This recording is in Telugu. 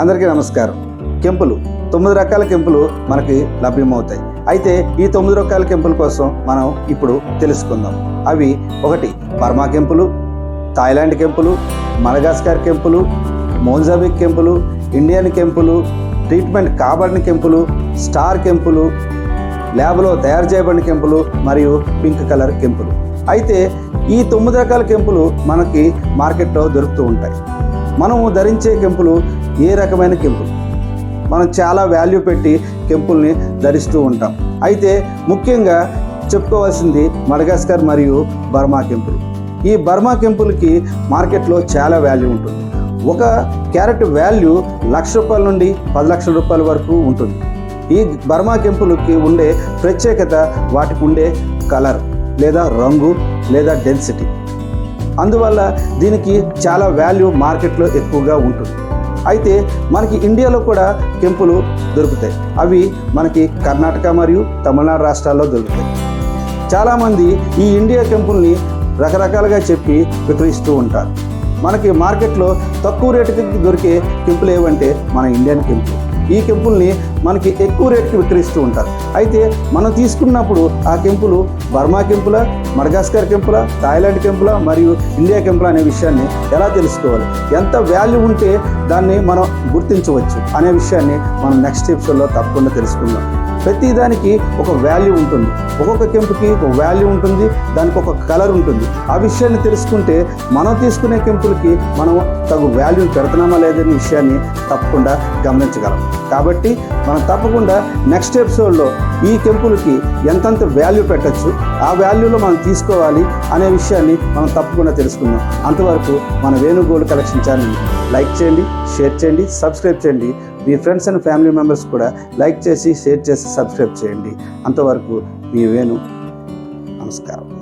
అందరికీ నమస్కారం. కెంపులు తొమ్మిది రకాల కెంపులు మనకి లభ్యమవుతాయి. అయితే ఈ తొమ్మిది రకాల కెంపుల కోసం మనం ఇప్పుడు తెలుసుకుందాం. అవి ఒకటి బర్మా కెంపులు థాయిలాండ్ కెంపులు మడగాస్కర్ కెంపులు మోంజాబిక్ కెంపులు ఇండియన్ కెంపులు ట్రీట్మెంట్ కాబడిన కెంపులు స్టార్ కెంపులు ల్యాబ్లో తయారు చేయబడిన కెంపులు మరియు పింక్ కలర్ కెంపులు. అయితే ఈ తొమ్మిది రకాల కెంపులు మనకి మార్కెట్లో దొరుకుతూ ఉంటాయి. మనము ధరించే కెంపులు ఏ రకమైన కెంపులు? మనం చాలా వాల్యూ పెట్టి కెంపుల్ని ధరిస్తూ ఉంటాం. అయితే ముఖ్యంగా చెప్పుకోవాల్సింది మడగాస్కర్ మరియు బర్మా కెంపులు. ఈ బర్మా కెంపులకి మార్కెట్లో చాలా వాల్యూ ఉంటుంది. ఒక క్యారెట్ వాల్యూ లక్ష రూపాయల నుండి పది లక్షల రూపాయల వరకు ఉంటుంది. ఈ బర్మా కెంపులకి ఉండే ప్రత్యేకత వాటికి ఉండే కలర్ లేదా రంగు లేదా డెన్సిటీ అందువల్ల దీనికి చాలా వాల్యూ మార్కెట్లో ఎక్కువగా ఉంటుంది. అయితే మనకి ఇండియాలో కూడా కెంపులు దొరుకుతాయి. అవి మనకి కర్ణాటక మరియు తమిళనాడు రాష్ట్రాల్లో దొరుకుతాయి. చాలామంది ఈ ఇండియా కెంపుల్ని రకరకాలుగా చెప్పి విక్రయిస్తూ ఉంటారు. మనకి మార్కెట్లో తక్కువ రేటుకి దొరికే కెంపులు ఏవంటే మన ఇండియన్ కెంపుల్. ఈ కెంపుల్ని మనకి ఎక్కువ రేట్కి విక్రయిస్తూ ఉంటారు. అయితే మనం తీసుకున్నప్పుడు ఆ కెంపులు బర్మా కెంపుల మడగాస్కర్ కెంపుల థాయిలాండ్ కెంపుల మరియు ఇండియా కెంపుల అనే విషయాన్ని ఎలా తెలుసుకోవాలి? ఎంత వాల్యూ ఉంటే దాన్ని మనం గుర్తించవచ్చు అనే విషయాన్ని మనం నెక్స్ట్ ఎపిసోడ్లో తప్పకుండా తెలుసుకుందాం. ప్రతి దానికి ఒక వాల్యూ ఉంటుంది. ఒక్కొక్క కెంపుకి ఒక వాల్యూ ఉంటుంది దానికి ఒక కలర్ ఉంటుంది. ఆ విషయాన్ని తెలుసుకుంటే మనం తీసుకునే కెంపులకి మనం తగు వాల్యూ పెడుతున్నామా లేదనే విషయాన్ని తప్పకుండా గమనించగలం. కాబట్టి మనం తప్పకుండా నెక్స్ట్ ఎపిసోడ్లో ఈ టెంపుల్కి ఎంతంత వాల్యూ పెట్టచ్చు? ఆ వాల్యూలో మనం తీసుకోవాలి అనే విషయాన్ని మనం తప్పకుండా తెలుసుకుందాం. అంతవరకు మన వేణుగోల్డ్ కలెక్షన్ ఛానల్ లైక్ చేయండి షేర్ చేయండి సబ్స్క్రైబ్ చేయండి. మీ ఫ్రెండ్స్ అండ్ ఫ్యామిలీ మెంబర్స్ కూడా లైక్ చేసి షేర్ చేసి సబ్స్క్రైబ్ చేయండి. అంతవరకు మీ వేణు. నమస్కారం.